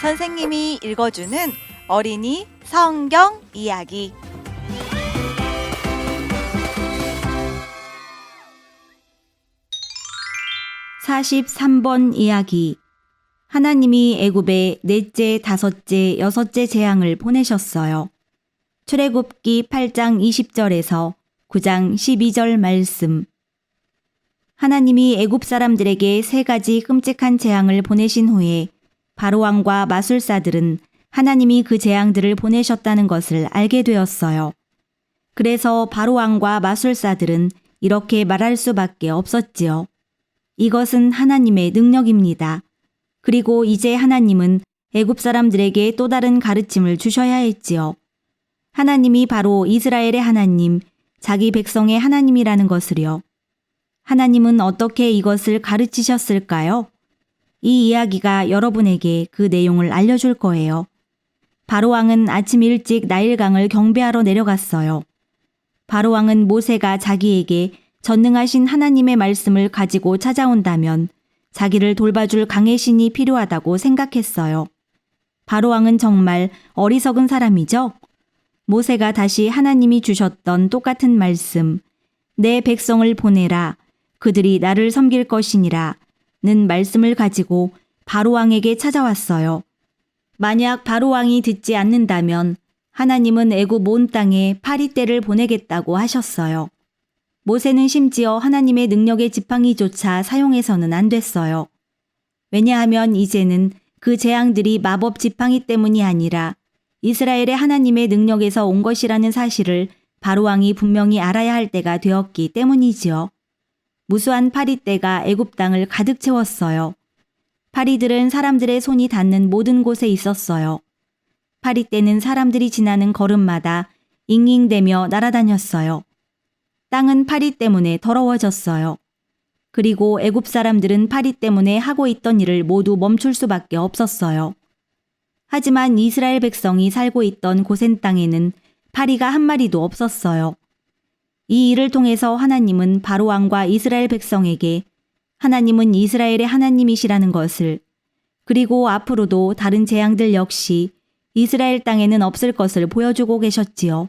선생님이 읽어주는 어린이 성경 이야기. 사십삼 번 이야기. 하나님이 애굽에 넷째, 다섯째, 여섯째 재앙을 보내셨어요. 출애굽기 8장 20절에서 9장 12절 말씀. 하나님이 애굽 사람들에게 세 가지 끔찍한 재앙을 보내신 후에 바로 왕과 마술사들은 하나님이 그 재앙들을 보내셨다는 것을 알게 되었어요. 그래서 바로 왕과 마술사들은 이렇게 말할 수밖에 없었지요. 이것은 하나님의 능력입니다. 그리고 이제 하나님은 애굽 사람들에게 또 다른 가르침을 주셔야 했지요. 하나님이 바로 이스라엘의 하나님, 자기 백성의 하나님이라는 것을요. 하나님은 어떻게 이것을 가르치셨을까요? 이 이야기가 여러분에게 그 내용을 알려줄 거예요. 바로왕은 아침 일찍 나일강을 경배하러 내려갔어요. 바로왕은 모세가 자기에게 전능하신 하나님의 말씀을 가지고 찾아온다면 자기를 돌봐줄 강의 신이 필요하다고 생각했어요. 바로왕은 정말 어리석은 사람이죠? 모세가 다시 하나님이 주셨던 똑같은 말씀, 내 백성을 보내라. 그들이 나를 섬길 것이니라. 는 말씀을 가지고 바로왕에게 찾아왔어요. 만약 바로왕이 듣지 않는다면 하나님은 애굽 온 땅에 파리떼를 보내겠다고 하셨어요. 모세는 심지어 하나님의 능력의 지팡이조차 사용해서는 안 됐어요. 왜냐하면 이제는 그 재앙들이 마법 지팡이 때문이 아니라 이스라엘의 하나님의 능력에서 온 것이라는 사실을 바로왕이 분명히 알아야 할 때가 되었기 때문이지요. 무수한 파리떼가 애굽 땅을 가득 채웠어요. 파리들은 사람들의 손이 닿는 모든 곳에 있었어요. 파리떼는 사람들이 지나는 걸음마다 잉잉대며 날아다녔어요. 땅은 파리 때문에 더러워졌어요. 그리고 애굽 사람들은 파리 때문에 하고 있던 일을 모두 멈출 수밖에 없었어요. 하지만 이스라엘 백성이 살고 있던 고센 땅에는 파리가 한 마리도 없었어요. 이 일을 통해서 하나님은 바로왕과 이스라엘 백성에게 하나님은 이스라엘의 하나님이시라는 것을 그리고 앞으로도 다른 재앙들 역시 이스라엘 땅에는 없을 것을 보여주고 계셨지요.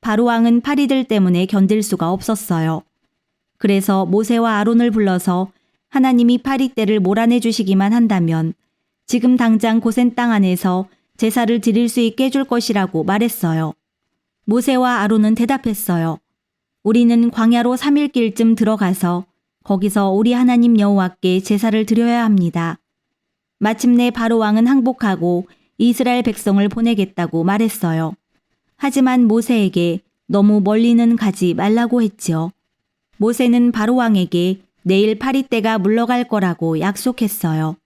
바로왕은 파리들 때문에 견딜 수가 없었어요. 그래서 모세와 아론을 불러서 하나님이 파리 떼를 몰아내 주시기만 한다면 지금 당장 고센 땅 안에서 제사를 드릴 수 있게 해줄 것이라고 말했어요. 모세와 아론은 대답했어요. 우리는 광야로 3일길쯤 들어가서 거기서 우리 하나님 여호와께 제사를 드려야 합니다. 마침내 바로 왕은 항복하고 이스라엘 백성을 보내겠다고 말했어요. 하지만 모세에게 너무 멀리는 가지 말라고 했지요. 모세는 바로 왕에게 내일 파리떼가 물러갈 거라고 약속했어요.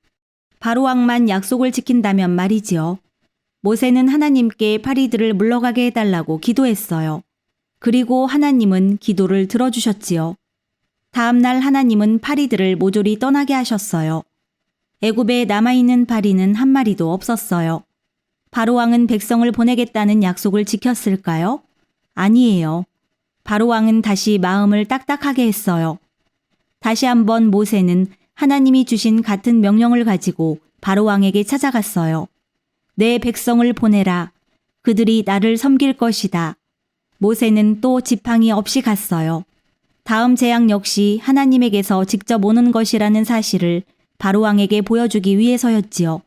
바로 왕만 약속을 지킨다면 말이지요. 모세는 하나님께 파리들을 물러가게 해달라고 기도했어요. 그리고 하나님은 기도를 들어주셨지요. 다음날 하나님은 파리들을 모조리 떠나게 하셨어요. 애굽에 남아있는 파리는 한 마리도 없었어요. 바로왕은 백성을 보내겠다는 약속을 지켰을까요? 아니에요. 바로왕은 다시 마음을 딱딱하게 했어요. 다시 한번 모세는 하나님이 주신 같은 명령을 가지고 바로왕에게 찾아갔어요. 내 백성을 보내라. 그들이 나를 섬길 것이다. 모세는 또 지팡이 없이 갔어요. 다음 재앙 역시 하나님에게서 직접 오는 것이라는 사실을 바로왕에게 보여주기 위해서였지요.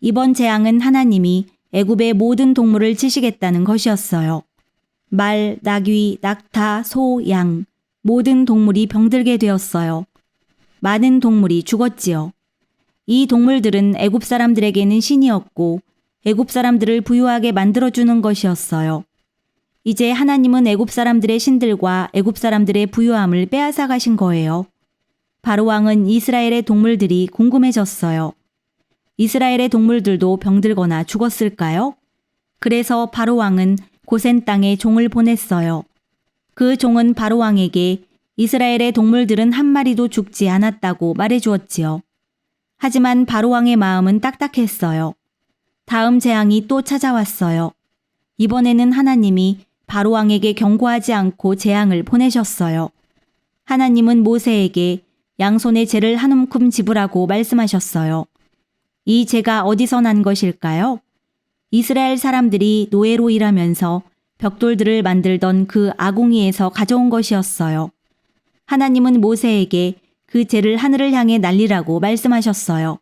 이번 재앙은 하나님이 애굽의 모든 동물을 치시겠다는 것이었어요. 말, 나귀, 낙타, 소, 양 모든 동물이 병들게 되었어요. 많은 동물이 죽었지요. 이 동물들은 애굽 사람들에게는 신이었고 애굽 사람들을 부유하게 만들어 주는 것이었어요. 이제 하나님은 애굽 사람들의 신들과 애굽 사람들의 부유함을 빼앗아 가신 거예요. 바로 왕은 이스라엘의 동물들이 궁금해졌어요. 이스라엘의 동물들도 병들거나 죽었을까요? 그래서 바로 왕은 고센 땅에 종을 보냈어요. 그 종은 바로 왕에게 이스라엘의 동물들은 한 마리도 죽지 않았다고 말해 주었지요. 하지만 바로 왕의 마음은 딱딱했어요. 다음 재앙이 또 찾아왔어요. 이번에는 하나님이 바로 왕에게 경고하지 않고 재앙을 보내셨어요. 하나님은 모세에게 양손의 죄를 한 움큼 집으라고 말씀하셨어요. 이 죄가 어디서 난 것일까요? 이스라엘 사람들이 노예로 일하면서 벽돌들을 만들던 그 아궁이에서 가져온 것이었어요. 하나님은 모세에게 그 죄를 하늘을 향해 날리라고 말씀하셨어요.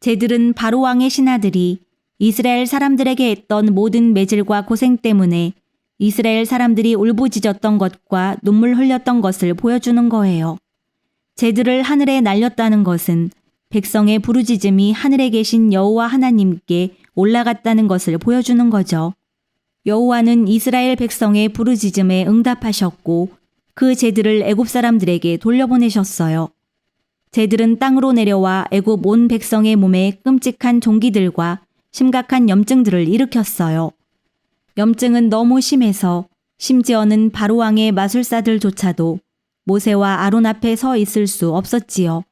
쟤들은 바로 왕의 신하들이 이스라엘 사람들에게 했던 모든 매질과 고생 때문에 이스라엘 사람들이 울부짖었던 것과 눈물 흘렸던 것을 보여주는 거예요. 쟤들을 하늘에 날렸다는 것은 백성의 부르짖음이 하늘에 계신 여호와 하나님께 올라갔다는 것을 보여주는 거죠. 여호와는 이스라엘 백성의 부르짖음에 응답하셨고 그 쟤들을 애굽 사람들에게 돌려보내셨어요. 쟤들은 땅으로 내려와 애굽 온 백성의 몸에 끔찍한 종기들과 심각한 염증들을 일으켰어요. 염증은 너무 심해서 심지어는 바로왕의 마술사들조차도 모세와 아론 앞에 서 있을 수 없었지요.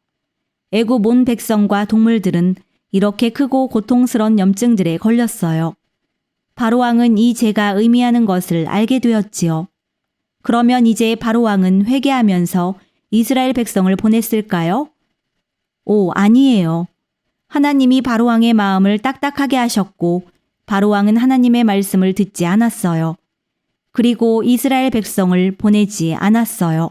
애굽 온 백성과 동물들은 이렇게 크고 고통스런 염증들에 걸렸어요. 바로왕은 이 죄가 의미하는 것을 알게 되었지요. 그러면 이제 바로왕은 회개하면서 이스라엘 백성을 보냈을까요? 오, 아니에요. 하나님이 바로왕의 마음을 딱딱하게 하셨고 바로왕은 하나님의 말씀을 듣지 않았어요. 그리고 이스라엘 백성을 보내지 않았어요.